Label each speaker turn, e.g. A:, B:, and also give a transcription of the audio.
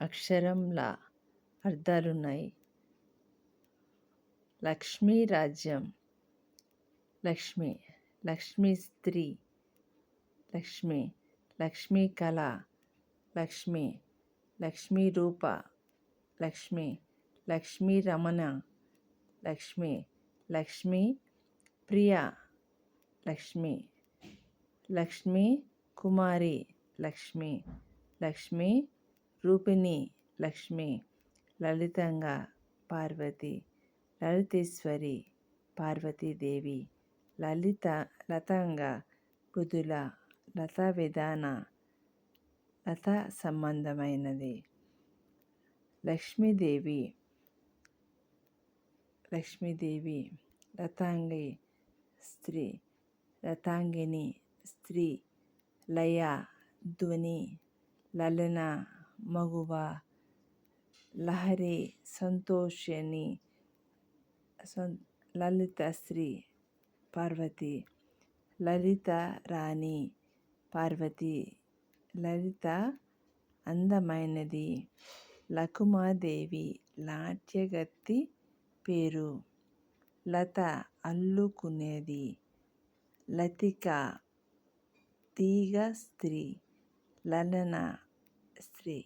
A: అక్షరంలా అర్థాలున్నాయి. లక్ష్మీ రాజ్యం. లక్ష్మి. లక్ష్మీ స్త్రీ. లక్ష్మి. లక్ష్మీ కళ. లక్ష్మి. లక్ష్మీ రూప. లక్ష్మి. లక్ష్మీ రమణ. లక్ష్మి. లక్ష్మీ ప్రియ. లక్ష్మి. లక్ష్మీ కుమారి. లక్ష్మి. లక్ష్మీ రూపిణి లక్ష్మి లలితంగా పార్వతి లలితేశ్వరి పార్వతీదేవి లలిత లతంగా మృదుల లత విధాన లత సంబంధమైనది లక్ష్మీదేవి లక్ష్మీదేవి లతాంగి స్త్రీ లతాంగిని స్త్రీ లయ ధ్వని లలన మగువ లహరి సంతోషిని లలిత శ్రీ పార్వతి లలిత రాణి పార్వతి లలిత అందమైనది లకుమాదేవి లాట్యగత్తి పేరు లత అల్లుకునేది లతిక తీగ స్త్రీ లలన స్త్రీ